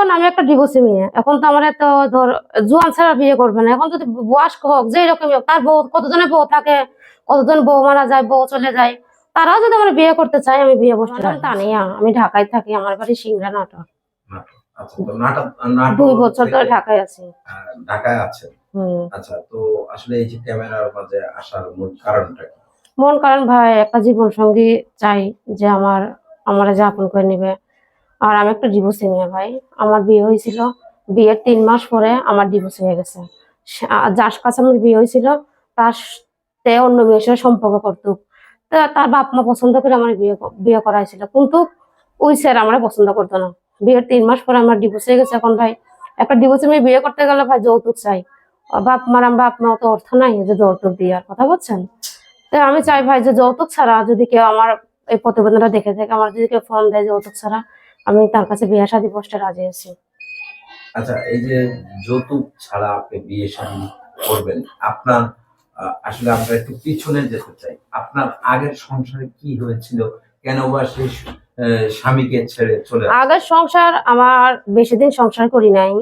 এখন আমি একটা ডিভোর্সি মেয়ে। এখন তো আমার এত ধর জোয়ান ছাড়া বিয়ে করবে না। এখন যদি বয়স্ক হোক যে রকমই হোক তার বউ কতজনের বউ থাকে কতজন বউ মারা যায় বউ চলে যায় তারাও যদি আমার বিয়ে করতে চায় আমি বিয়ে বসতে তানিয়া। আমি ঢাকায় থাকি। আমার বাড়ি সিংড়া নাটক আচ্ছা তো দুই বছর ধরে ঢাকায় আছি। ঢাকায় আছেন? হম। আচ্ছা তো আসলে এই যে ক্যামেরার মাঝে আসার মূল কারণটা কি? মন কারণ ভাই একটা জীবন সঙ্গী চাই যে আমার আমার যে আপন করে নেবে। আর আমি একটা ডিভোর্সি মেয়ে ভাই। আমার বিয়ে হয়েছিল বিয়ের তিন মাস পরে আমার ডিভোর্স হয়ে গেছে। যার কাছে আমার বিয়ে হয়েছিল, তার তে অন্য মেয়ের সাথে সম্পর্ক করতো। তার বাপ মা পছন্দ করে আমার বিয়ে বিয়ে করাইছিল। কিন্তু ওই স্যার আমার পছন্দ করতো না। বিয়ের তিন মাস পরে আমার ডিভোর্স হয়ে গেছে। এখন ভাই, একটা ডিভোর্সি মেয়ে বিয়ে করতে গেলে ভাই যৌতুক চাই। বাপ মার, আমার বাপ মা তো অর্থ নাই যে যৌতুক দেওয়ার কথা বলছেন? তো আমি চাই ভাই যে যৌতুক ছাড়া যদি কেউ আমার এই প্রতিবেদনটা দেখে থাকে, আমার যদি কেউ ফর্ম দেয় যৌতুক ছাড়া আমি তার কাছে বিয়ে শাদী বসতে রাজি আছি। আচ্ছা এই যে যৌতুক ছাড়া আপনি বিয়ে শাদী করবেন আপনার আসলে আমরা একটু পিছনে যেতে চাই। আপনার আগের সংসারে কি হয়েছিল? কেন বা সেই স্বামীকে ছেড়ে চলে আগের সংসার আমার বেশি দিন সংসার করি নাই।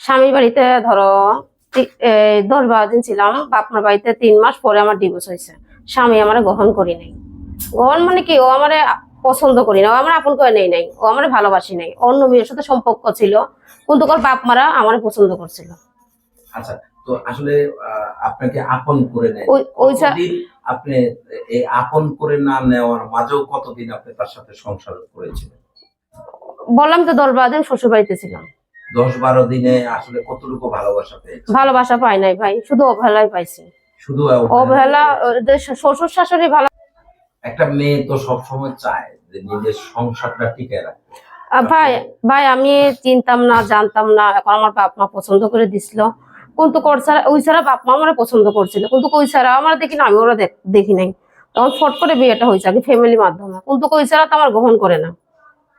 স্বামীর বাড়িতে ধরো দশ বারো দিন ছিলাম বাপমার বাড়িতে তিন মাস পরে আমার ডিভোর্স হয়েছে। স্বামী আমার গ্রহণ করি নাই। গ্রহণ মানে কি? ও আমার পছন্দ করি না ও আমার আপন করে নেই নাই ও আমার ভালোবাসি নাই অন্য মেয়ের সাথে সম্পর্ক ছিল কিন্তু ওর বাপ মারা আমার পছন্দ করছিল। আচ্ছা তো আসলে আপনাকে আপন করে নেয়। ওই- আপনি এই আপন করে না নেওয়ার মাঝেও কতদিন আপনি তার সাথে সংসার করেছিলেন? বললাম তো দশ বারো দিন শ্বশুর বাড়িতে ছিলাম। দশ বারো দিনে আসলে কতটুকু ভালোবাসা পেয়েছে ভালোবাসা পাই নাই ভাই শুধু অবহেলাই পাইছি। শুধু অবহেলা? শ্বশুর শাশুড়ি ভালো একটা মেয়ে তো সবসময় চায় যে নিজের সংসারটা টিকে রাখতে। ভাই ভাই, আমি চিনতাম না, জানতাম না, এখন আমার বাপ মা পছন্দ করে দিছিল। কিন্তু ওই ছাড়া বাপ মা আমার পছন্দ করছিল। কিন্তু ওই ছাড়া, আমার দেখি না, আমি ওরা দেখি নাই। তখন ফট করে বিয়েটা হয়েছে আগে ফ্যামিলির মাধ্যমে। কিন্তু ওই ছাড়া তো আমার গ্রহণ করে না।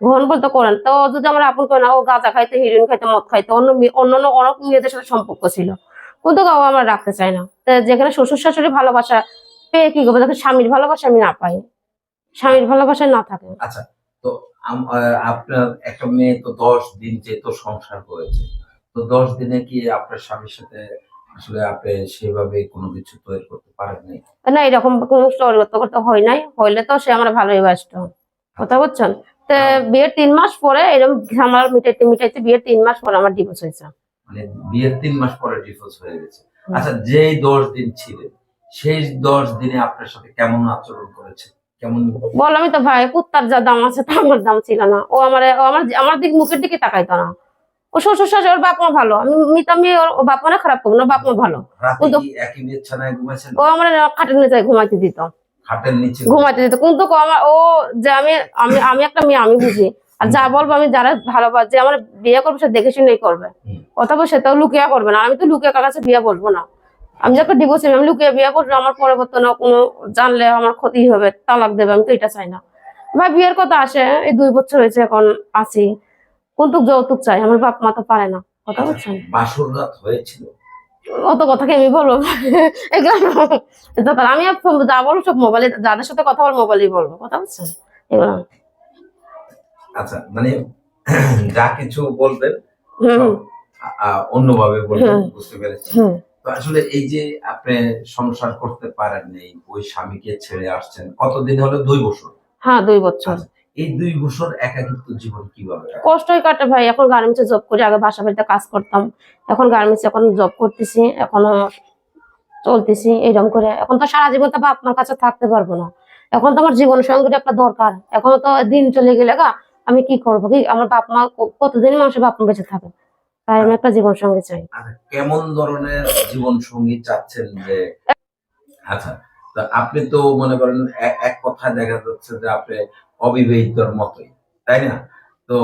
গ্রহণ বলতে করেন, তো যদি আমার আপন করে না, ও গাঁজা খাইতে হিরোইন খাইতে, মদ খাইতে, অন্য অন্যান্য অনেক মেয়েদের সাথে সম্পর্ক ছিল। কিন্তু আমার রাখতে চায় না। যেখানে শ্বশুর শাশুড়ি ভালোবাসা পেয়ে কি করব? স্বামীর ভালোবাসা আমি না পাই। স্বামীর ভালোবাসায় না থাকে। আচ্ছা তো আপনার একটা মেয়ে তো দশ দিন যেহেতু সংসার করেছে তো দশ দিনে কি আপনার স্বামীর সাথে আসলে আপনি সেভাবে কোনো কিছু তৈরি করতে পারেননি না এরকম কোনো করতে করতে হয় নাই। হইলে তো সে আমার ভালোই বাসত। কথা বলছেন তো বিয়ের তিন মাস পরে এরকম আমার মিটাইতে মিটাইতে বিয়ের তিন মাস পরে আমার ডিভোর্স হয়েছে। মানে বিয়ের তিন মাস পরে ডিভোর্স হয়ে গেছে। আচ্ছা যেই দশ দিন ছিলেন সেই দশ দিনে আপনার সাথে কেমন আচরণ করেছে? কেমন বললামই তো ভাই কুত্তার যা দাম আছে তা আমার দাম ছিল না। ও আমার আমার আমার দিক মুখের দিকে তাকাইতো না। ও শ্বশুর শাশুড়ি ওর বাপ মা ভালো। আমি মিতা আমি ওর বাপ খারাপ করব না বাপ মা ভালো। ও আমার খাটের নিচে ঘুমাইতে দিত। ঘুমাইতে দিত। কিন্তু ও আমার ও যে আমি আমি আমি একটা মেয়ে আমি বুঝি। আর যা বলব আমি যারা ভালোবাস আমার বিয়ে করবে সে দেখে শুনেই করবে। অথবা সে তো লুকিয়া করবে না। আমি তো লুকিয়ে কার কাছে বিয়ে বলব না। আমি যখন ডিভোর্স আমি লুকিয়ে বিয়ে করব আমার পরিবর্তনে কোনো জানলে আমার ক্ষতি হবে তালাক দেবে আমি তো এটা চাই না। ভাই বিয়ের কথা আসে এই দুই বছর হয়েছে এখন আছি। কিন্তু যৌতুক চাই? আমার বাপ মা তো পারে না কথা বলছেন? বাসর রাত হয়েছিল। অত কথা কি আমি বলব? এগুলো আমি যা বলব সব মোবাইলে যাদের সাথে কথা বল মোবাইলেই বলব কথা বলছেন? এগুলো। আচ্ছা মানে যা কিছু বলবেন অন্যভাবে বলবেন বুঝতে পেরেছি। আসলে এই যে আপনি সংসার করতে পারেননি ওই স্বামীকে ছেড়ে আসছেন কতদিন হলো? দুই বছর। হ্যাঁ দুই বছর। আচ্ছা, এই দুই বছর একাকিত্ব জীবন কীভাবে? কষ্টই কাটে ভাই। এখন গার্মেন্টসে জব করি আগে বাসা বাড়িতে কাজ করতাম। এখন গার্মেন্টস এখন জব করতেছি এখনও চলতেছি এরকম করে। এখন তো সারা জীবন তো বাপ মার কাছে থাকতে পারব না। এখন তো আমার জীবন সঙ্গীটা একটা দরকার। এখন তো দিন চলে গেলে গা আমি কি করব? কি আমার বাপ মা কতদিন মানুষের বাপ মা বেঁচে থাকে? তাই আমি একটা জীবন সঙ্গী চাই কেমন ধরনের জীবন সঙ্গী চাচ্ছেন যে আচ্ছা তা আপনি তো মনে করেন এক কথায় দেখা যাচ্ছে যে আপনি অবিবাহিতর মতোই তাই না? তো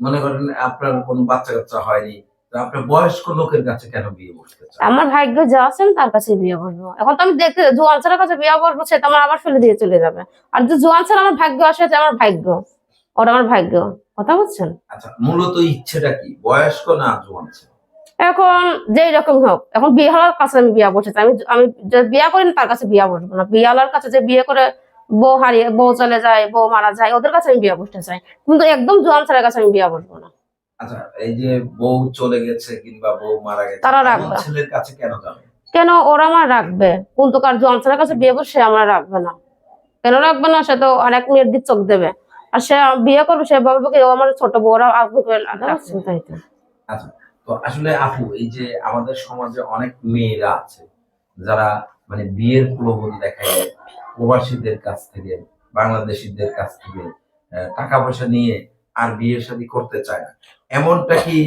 মনে করেন আপনার কোনো বাচ্চা কাচ্চা হয়নি তো আপনার বয়স্ক লোকের কাছে কেন বিয়ে বসতে চান? আমার ভাগ্য যা আছেন তার কাছে বিয়ে এখন তো আমি দেখতে জোয়ান ছেলের কাছে বিয়ে সে তো আমার আবার ফেলে দিয়ে চলে যাবে। আর যে জোয়ান আমার ভাগ্য আসে যে আমার ভাগ্য। ওটা আমার ভাগ্য। কথা বলছেন? আচ্ছা মূলত ইচ্ছেটা কি? বয়স্ক না জোয়ান এখন যেই রকম হোক এখন বিয়ে হওয়ার কাছে আমি বিয়া বসেছি। আমি আমি বিয়া করি না তার কাছে বিয়া বসবো না। বিয়ে হওয়ার কাছে যে বিয়ে করে বউ হারিয়ে বউ চলে যায় বউ মারা যায় ওদের কাছে আমি বিয়া বসতে চাই। কিন্তু একদম জোয়ান ছেলের কাছে আমি বিয়া বসবো না। আচ্ছা এই যে বউ চলে গেছে কিংবা বউ মারা গেছে তারা রাখবে। ছেলের কাছে কেন যাবে? কেন ওরা আমার রাখবে? কিন্তু কার জনসনের কাছে বিয়ে করবে সে আমার রাখবে না। কেন রাখবে না? সে তো অনেক মেয়ের দিক চোখ দেবে। আর সে বিয়ে করবে সে ভাববে কি আমার ছোট বউরা আপু তাই তো। আচ্ছা তো আসলে আপু এই যে আমাদের সমাজে অনেক মেয়েরা আছে যারা মানে বিয়ের প্রলোভন দেখায় প্রবাসীদের কাছ থেকে বাংলাদেশিদের কাছ থেকে টাকা পয়সা নিয়ে আর বিয়ে শাদী করতে চায় না। এমনটা কি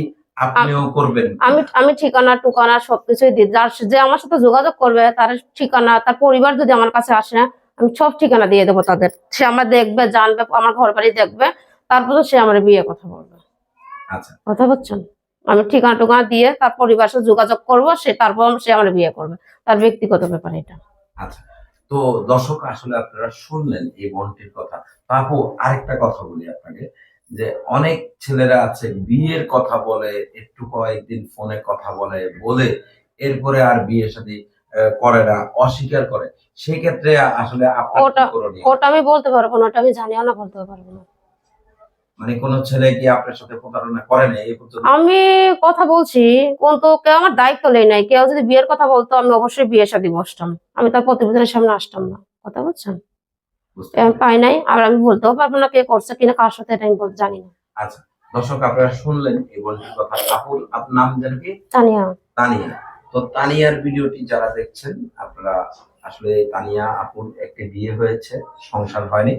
আপনিও করবেন? আমি আমি ঠিকানা টুকানা সবকিছুই দিই। যার যে আমার সাথে যোগাযোগ করবে তার ঠিকানা তার পরিবার যদি আমার কাছে আসে আমি সব ঠিকানা দিয়ে দেবো তাদের। সে আমার দেখবে জানবে আমার ঘর বাড়ি দেখবে তারপর সে আমার বিয়ে কথা বলবে। আচ্ছা। কথা বলছেন আমি ঠিকানা টুকানা দিয়ে তার পরিবার সাথে যোগাযোগ করব সে তারপর সে আমার বিয়ে করবে। তার ব্যক্তিগত ব্যাপার এটা। আচ্ছা। তো দর্শক আসলে আপনারা শুনলেন এই বোনটির কথা। আপু আরেকটা কথা বলি আপনাকে যে অনেক ছেলেরা আছে বিয়ের কথা বলে একটু কয়েকদিন ফোনে কথা বলে বলে এরপরে আর বিয়ে আহ, করে না অস্বীকার করে। সেক্ষেত্রে আসলে ওটা- ওটা আমি বলতে পারব না ওটা আমি জানিও না বলতে পারব না। মানে কোন ছেলে কি আপনার সাথে প্রতারণা করে না এই পর্যন্ত? আমি কথা বলছি কিন্তু কেউ আমার দায়িত্ব নেই নাই। কেউ যদি বিয়ের কথা বলতো আমি অবশ্যই বিয়ে শাদী বসতাম। আমি তার প্রতিবেদনের সামনে আসতাম না। কথা বলছেন? আমি পাই নাই আর আমি বলতেও পারব না কে করছে কিনা কার সাথে এটা আমি জানি না। আচ্ছা দর্শক আপনারা শুনলেন এই কথা। আপুর আপনার নাম না তানিয়া। তো তানিয়ার ভিডিওটি যারা দেখছেন, আপনারা আসলে তানিয়া আপুর একটি বিয়ে হয়েছে, সংসার হয়নি।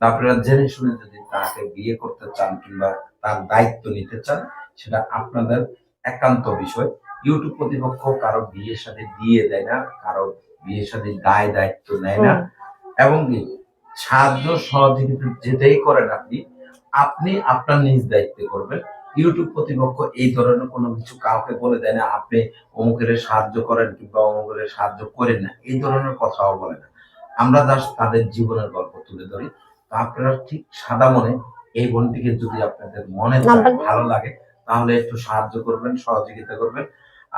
আপনারা জেনে শুনে যদি তাকে বিয়ে করতে চান কিংবা তার দায়িত্ব নিতে চান, সেটা আপনাদের একান্ত বিষয়। ইউটিউব প্রতিপক্ষ কারও বিয়ের সাথে দিয়ে দেয় না, কারও বিয়ের সাথে দায় দায়িত্ব নেয় না। এবং কি, সাহায্য সহযোগিতা যেটাই করেন আপনি আপনি আপনার নিজ দায়িত্বে করবেন। ইউটিউব কর্তৃপক্ষ এই ধরনের কোনো কিছু কাউকে বলে দেয় না আপনি অমুকের সাহায্য করেন কিংবা অমুকের সাহায্য করেন না এই ধরনের কথাও বলে না। আমরা দাস তাদের জীবনের গল্প তুলে ধরি। তো আপনারা ঠিক সাদা মনে এই বোনটিকে যদি আপনাদের মনে ভালো লাগে তাহলে একটু সাহায্য করবেন সহযোগিতা করবেন।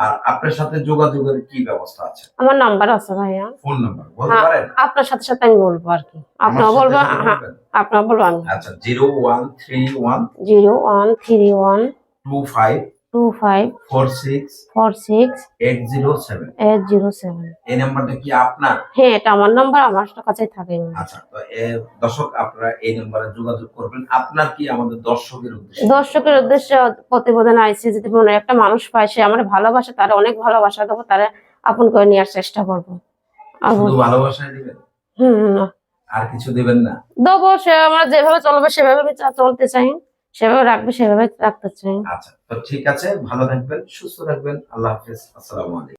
আর আপনার সাথে যোগাযোগের কি ব্যবস্থা আছে? আমার নাম্বার আছে ভাইয়া। ফোন নাম্বার বলতে হ্যাঁ, পারেন? আপনার সাথে সাথে আমি বলব আর কি। আপনি বলব হ্যাঁ, আপনি বলব আমি। আচ্ছা 0131 0131 25 two five four six four six eight zero seven eight zero seven এই নাম্বারটা কি আপনার? হ্যাঁ এটা আমার নাম্বার আমার কাছে থাকে। আচ্ছা তো দর্শক আপনারা এই নাম্বারে যোগাযোগ করবেন। আপনার কি আমাদের দর্শকের উদ্দেশ্যে? দর্শকের উদ্দেশ্যে প্রতিবেদন আইসি যদি মনে একটা মানুষ পায় সে আমার ভালোবাসা তারা অনেক ভালোবাসা দেবো তারা আপন করে নেওয়ার চেষ্টা করব। ভালোবাসায় দিবেন? হুম আর কিছু দিবেন না? দেবো সে আমার যেভাবে চলবে সেভাবে আমি চলতে চাই। সেভাবে রাখবে, সেভাবে রাখতে চাই। আচ্ছা তো ঠিক আছে, ভালো থাকবেন, সুস্থ থাকবেন, আল্লাহ হাফিজ, আসসালামু আলাইকুম।